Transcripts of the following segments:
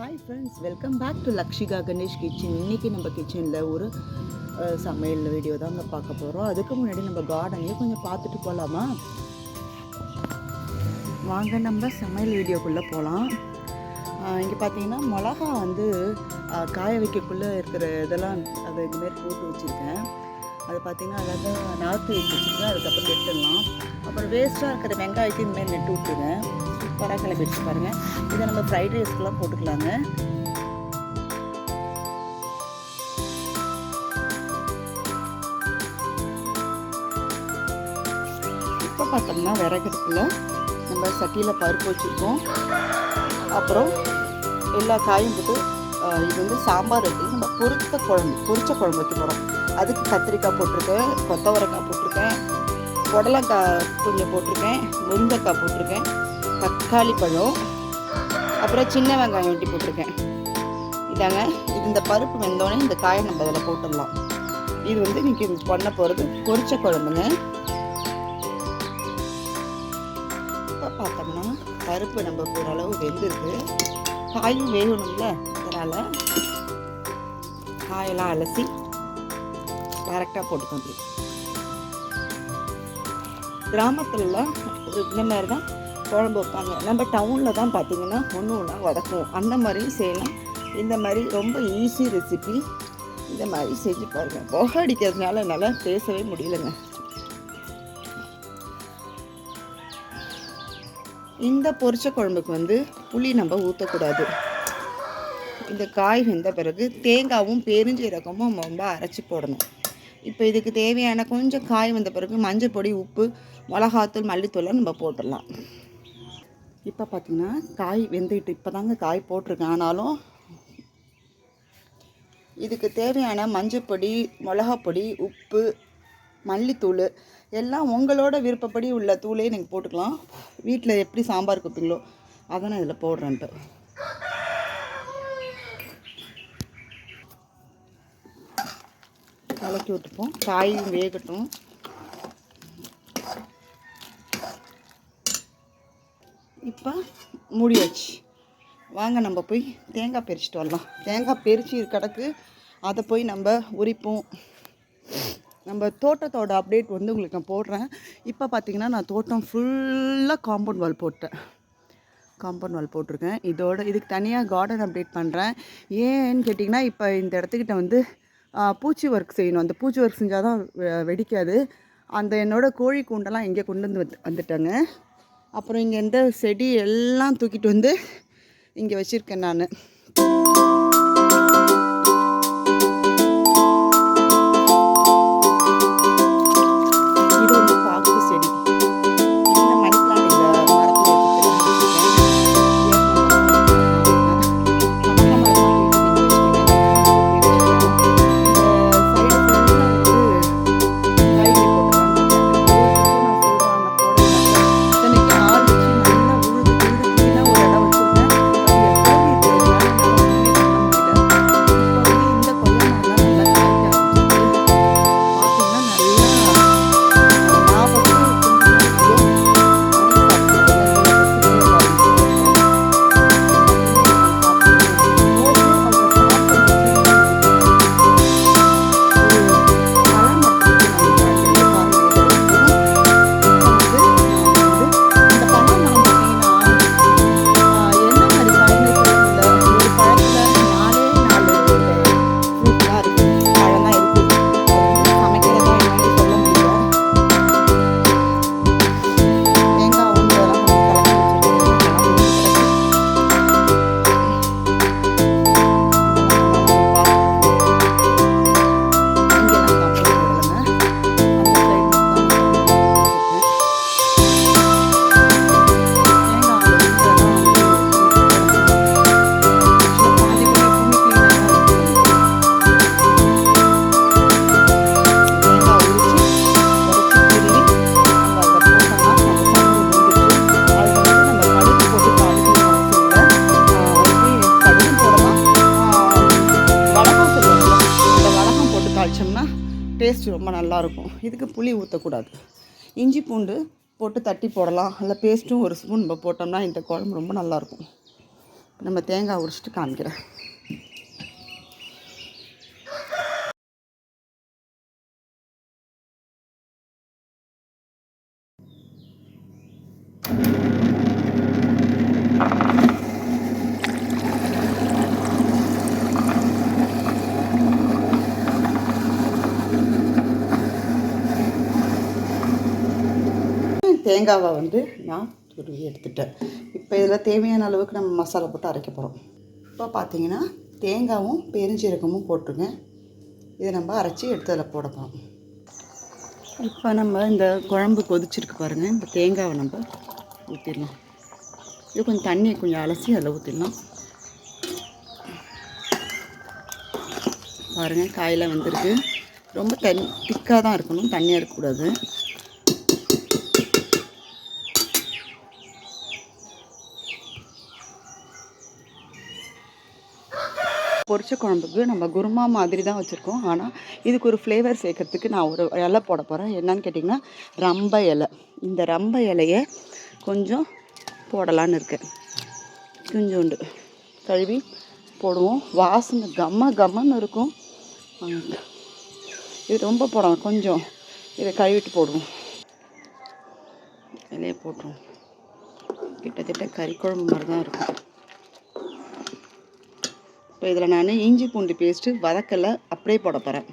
Hi friends welcome back to Lakshika Ganesh kitchen இன்றைக்கி நம்ம கிச்சனில் ஒரு சமையல் வீடியோ தாங்க பார்க்க போகிறோம் அதுக்கு முன்னாடி நம்ம கார்டனையும் கொஞ்சம் பார்த்துட்டு போகலாமா வாங்க நம்ம சமையல் வீடியோக்குள்ளே போகலாம் இங்கே பார்த்தீங்கன்னா மிளகா வந்து காய வைக்கக்குள்ளே இருக்கிற இதெல்லாம் அதை இதுமாரி போட்டு வச்சுருக்கேன். அது பார்த்தீங்கன்னா அழகாக நாற்று வச்சு வச்சுருக்கேன். அதுக்கப்புறம் வெட்டிடலாம் அப்புறம் வேஸ்ட்டாக இருக்கிற வெங்காயத்தையும் இந்தமாரி நெட்டு விட்டுருவேன். சூப்பராக கிளம்பிடுச்சு பாருங்கள் இதை நம்ம ஃப்ரைட் ரைஸ்க்கெலாம் போட்டுக்கலாங்க. இப்போ பார்த்தோம்னா விறகடுப்பில் நம்ம சட்டியில் பருப்பு வச்சுருக்கோம். அப்புறம் எல்லா காயும் போட்டு இது வந்து சாம்பார் இருக்குது நம்ம பொரித்த குழம்பு பொரித்த குழம்பு வைக்க போகிறோம் அதுக்கு கத்திரிக்காய் போட்டிருக்கேன் கொத்தவரக்காய் போட்டிருக்கேன் புடலங்காய் கொஞ்சம் போட்டிருக்கேன் முருங்கைக்காய் போட்டிருக்கேன். தக்காளி பழம் அப்புறம் சின்ன வெங்காயம் வெட்டி போட்டிருக்கேன். இதாங்க இது இந்த பருப்பு வெந்தோடனே இந்த காயை நம்ம அதில் போட்டுடலாம். இது வந்து இன்னைக்கு பண்ண போகிறது பொரிச்ச குழம்புங்க. இப்போ பார்த்தோம்னா பருப்பு நம்ம ஓரளவு வெந்திருக்கு. காயும் வேகணும்ல அதனால் காயெல்லாம் அலசி டேரெக்டாக போட்டுக்கோங்க. கிராமத்துலலாம் இந்த மாதிரி தான் குழம்பு வைப்பாங்க. நம்ம டவுனில் தான் பார்த்தீங்கன்னா ஒன்று ஒன்றா வதக்குவோம் அந்த மாதிரியும் செய்யலாம் இந்த மாதிரி ரொம்ப ஈஸி ரெசிபி இந்த மாதிரி செஞ்சு பாருங்கள் புகை அடிக்கிறதுனால என்னால் பேசவே முடியலங்க. இந்த பொரிச்ச குழம்புக்கு வந்து புளி நம்ம ஊற்றக்கூடாது இந்த காய் வெந்த பிறகு தேங்காவும் பெருஞ்சீரகமும் ரொம்ப அரைச்சி போடணும். இப்போ இதுக்கு தேவையான கொஞ்சம் காய் வந்த பிறகு மஞ்சள் பொடி உப்பு மிளகாத்தூள் மல்லித்தூளை நம்ம போட்டுடலாம். இப்போ பார்த்திங்கன்னா காய் வெந்துக்கிட்டு இப்போ தாங்க காய் போட்டிருக்கேன். ஆனாலும் இதுக்கு தேவையான மஞ்சப்பொடி மிளகாப்பொடி உப்பு மல்லித்தூள் எல்லாம் உங்களோட விருப்பப்படி உள்ள தூளே நீங்கள் போட்டுக்கலாம். வீட்டில் எப்படி சாம்பார் கொடுப்பீங்களோ அதை நான் இதில் போடுறேன்ட்டு. கலக்கி விட்டுப்போம். காயும் வேகட்டும். இப்போ முடியாச்சு. வாங்க நம்ம போய் தேங்காய் பறிச்சிட்டு வரலாம். தேங்காய் பறிச்சு கிடக்கு. அதை போய் நம்ம உரிப்போம். நம்ம தோட்டத்தோட அப்டேட் வந்து உங்களுக்கு நான் போடுறேன். இப்போ பார்த்தீங்கன்னா நான் தோட்டம் ஃபுல்லாக காம்பவுண்ட் வால் போட்டேன். காம்பவுண்ட் வால் போட்டிருக்கேன். இதோட இதுக்கு தனியாக கார்டன் அப்டேட் பண்ணுறேன் ஏன்னு கேட்டிங்கன்னா இப்போ இந்த இடத்துக்கிட்ட வந்து பூச்சி ஒர்க் செய்யணும். அந்த பூச்சி ஒர்க் செஞ்சால் தான் வெ- வெடிக்காது. அந்த என்னோடய கோழி கூண்டெல்லாம் இங்கே கொண்டு வந்து வந்து- வந்துட்டேங்க. அப்புறம் இங்கே இந்த செடி எல்லாம் தூக்கிட்டு வந்து இங்கே வச்சுருக்கேன் நான். இருக்கும். இதுக்கு புளி ஊற்றக்கூடாது இஞ்சி பூண்டு போட்டு தட்டி போடலாம். இல்லை பேஸ்ட்டும் ஒரு ஸ்பூன் நம்ம போட்டோம்னா இந்த குழம்பு ரொம்ப நல்லாயிருக்கும் நம்ம தேங்காய் உரிச்சிட்டு காமிக்கிறேன். தேங்காவை வந்து நான் துருவி எடுத்துட்டேன். இப்போ இதில் தேவையான அளவுக்கு நம்ம மசாலா போட்டு அரைக்க போகிறோம். இப்போ பார்த்தீங்கன்னா தேங்காவும் பெருஞ்சீரகமும் போட்டுருங்க இதை நம்ம அரைச்சி எடுத்து அதில் போட போகிறோம். இப்போ நம்ம இந்த குழம்பு கொதிச்சிருக்கு பாருங்கள் இந்த தேங்காவை நம்ம ஊற்றிடலாம். இது கொஞ்சம் தண்ணியை கொஞ்சம் அலசி அதில் ஊற்றிடலாம். பாருங்கள் காயெல்லாம் வெந்திருக்கு. ரொம்ப தண்ணி திக்காக தான் இருக்கணும். தண்ணியாக இருக்கக்கூடாது. பொரிச்ச குழம்புக்கு நம்ம குருமா மாதிரி தான் வச்சுருக்கோம். ஆனால் இதுக்கு ஒரு ஃப்ளேவர் சேர்க்கறதுக்கு நான் ஒரு இலை போட போகிறேன் என்னன்னு கேட்டிங்கன்னா ரம்ப இலை. இந்த ரம்ப இலையை கொஞ்சம் போடலான்னு இருக்கேன். கொஞ்சோண்டு கழுவி போடுவோம். வாசனை கம்ம கம்மன்னு இருக்கும். இது ரொம்ப போடலாம். கொஞ்சம் இதை கழுவிட்டு போடுவோம். இலையை போட்டுருவோம். கிட்டத்தட்ட கறி குழம்பு மாதிரி தான் இருக்கும். இப்போ இதில் நான் இஞ்சி பூண்டு பேஸ்ட்டு வதக்கலை அப்படியே போட போகிறேன்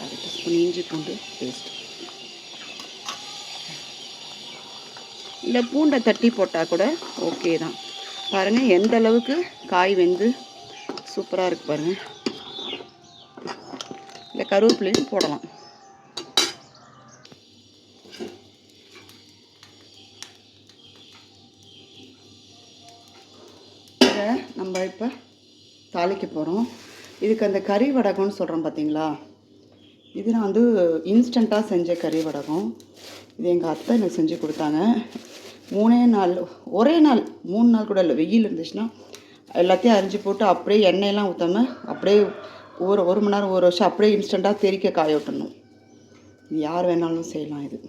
அரை டீஸ்பூன் இஞ்சி பூண்டு பேஸ்ட் இல்லை பூண்டை தட்டி போட்டால் கூட ஓகே தான். பாருங்கள் எந்த அளவுக்கு காய் வெந்து சூப்பராக இருக்குது பாருங்கள் இல்லை கருவேப்பிலையும் போடலாம். இதை நம்ம இப்போ தாளிக்க போகிறோம். இதுக்கு அந்த கறி வடகம்னு சொல்கிறோம் பார்த்தீங்களா? இது நான் வந்து இன்ஸ்டண்ட்டாக செஞ்ச கறி வடகம். இது எங்கள் அத்தை எனக்கு செஞ்சு கொடுத்தாங்க. மூணே நாள் ஒரே நாள் மூணு நாள் கூட இல்லை வெயில் இருந்துச்சுன்னா எல்லாத்தையும் அரிஞ்சு போட்டு அப்படியே எண்ணெயெல்லாம் ஊற்றாம அப்படியே ஒரு ஒரு மணி நேரம் ஒரு வருஷம் அப்படியே இன்ஸ்டண்ட்டாக தெறிக்க காய விட்டணும் இது யார் வேணாலும் செய்யலாம் இது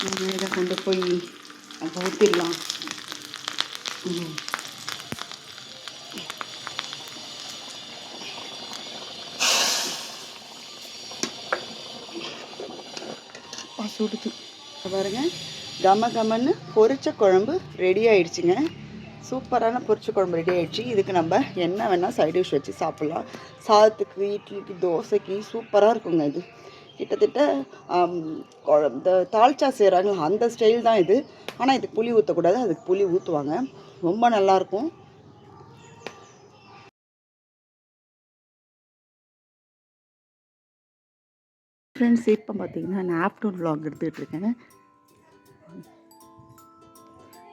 நம்ம இதை கொண்டு போய் ஊற்றிடலாம் சுடுது. பாருங்க கம கமன்னு பொரிச்ச குழம்பு ரெடி ஆயிடுச்சுங்க. சூப்பரான பொரிச்ச குழம்பு ரெடி ஆயிடுச்சு. இதுக்கு நம்ம என்ன வேணால் சைட் டிஷ் வச்சு சாப்பிட்லாம். சாதத்துக்கு இட்லிக்கு தோசைக்கு சூப்பராக இருக்குங்க இது. கிட்டத்தட்ட இந்த தால்ச்சா செய்கிறாங்களா அந்த ஸ்டைல் தான் இது. ஆனால் இதுக்கு புளி ஊற்றக்கூடாது அதுக்கு புளி ஊற்றுவாங்க ரொம்ப நல்லாயிருக்கும் ஃப்ரெண்ட்ஸ் இப்போ பார்த்தீங்கன்னா நான் ஆஃப்டர்நூன் விலாக் எடுத்துகிட்டு இருக்கேன்.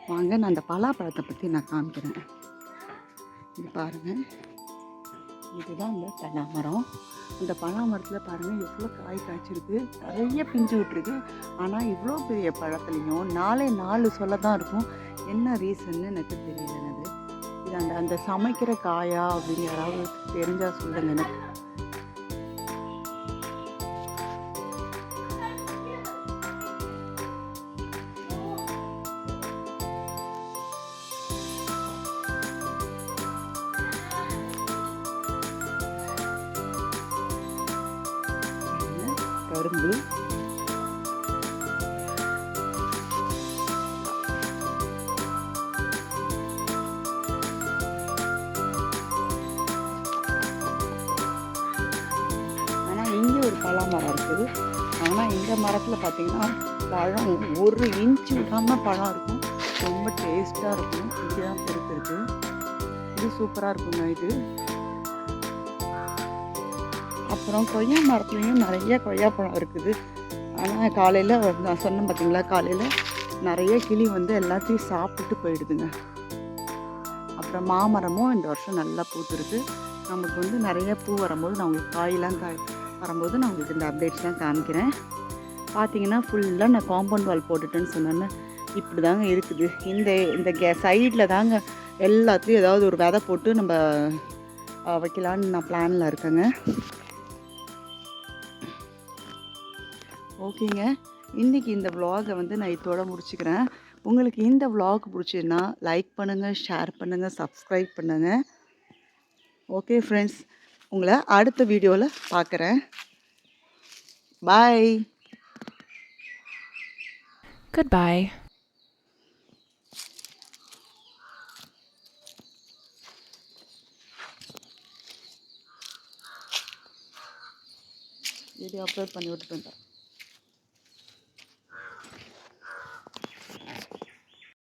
வாங்க நான் அந்த பலாப்பழத்தை பற்றி நான் காமிக்கிறேன். இது பாருங்கள் இதுதான் இந்த பலாமரம் இந்த பலாமரத்தில் பாருங்கள் எவ்வளோ காய் காய்ச்சிருக்கு. நிறைய பிஞ்சு விட்டுருக்கு. ஆனால் இவ்வளோ பெரிய பழத்துலையும் நாலே நாலு சொல்ல தான் இருக்கும். என்ன ரீசன்னு எனக்கு தெரியல இது அந்த அந்த சமைக்கிற காயா அப்படின்னு யாராவது தெரிஞ்சால் சொல்லுங்க எனக்கு கரும்பு. ஆனால் இங்கே ஒரு பலா மரம் இருக்குது. ஆனால் இந்த மரத்தில் பார்த்தீங்கன்னா பழம் ஒரு இன்ச்சு விடாமல் பழம் இருக்கும். ரொம்ப டேஸ்ட்டாக இருக்கும். இதுதான் பெருத்து இருக்கு இது சூப்பராக இருக்குங்க இது. அப்புறம் கொய்யா மரத்துலேயும் நிறைய கொய்யாப்பழம் இருக்குது. ஆனால் காலையில் நான் சொன்னேன் பார்த்தீங்களா காலையில் நிறைய கிளி வந்து எல்லாத்தையும் சாப்பிட்டு போயிடுதுங்க. அப்புறம் மாமரமும் இந்த வருஷம் நல்லா பூத்துருக்கு நமக்கு வந்து நிறைய பூ வரும்போது நான் உங்களுக்கு காயெல்லாம் காய் வரும்போது நான் உங்களுக்கு இந்த அப்டேட்ஸ்லாம் காமிக்கிறேன். பார்த்தீங்கன்னா ஃபுல்லாக நான் காம்பவுண்ட் வால் போட்டுட்டேன்னு சொன்னேன்னு இப்படி தாங்க இருக்குது. இந்த இந்த கே சைடில் தாங்க எல்லாத்துலேயும் ஏதாவது ஒரு விதை போட்டு நம்ம வைக்கலான்னு நான் பிளானில் இருக்கேங்க. ஓகேங்க. இன்றைக்கி இந்த vlog-அ வந்து நான் இதோட முடிச்சுக்கிறேன். உங்களுக்கு இந்த vlog பிடிச்சதுன்னா லைக் பண்ணுங்கள் ஷேர் பண்ணுங்கள் சப்ஸ்கிரைப் பண்ணுங்கள் ஓகே ஃப்ரெண்ட்ஸ் உங்களை அடுத்த வீடியோவில் பார்க்குறேன். பாய் Goodbye. வீடியோ அப்லோட் பண்ணி விட்டுட்டு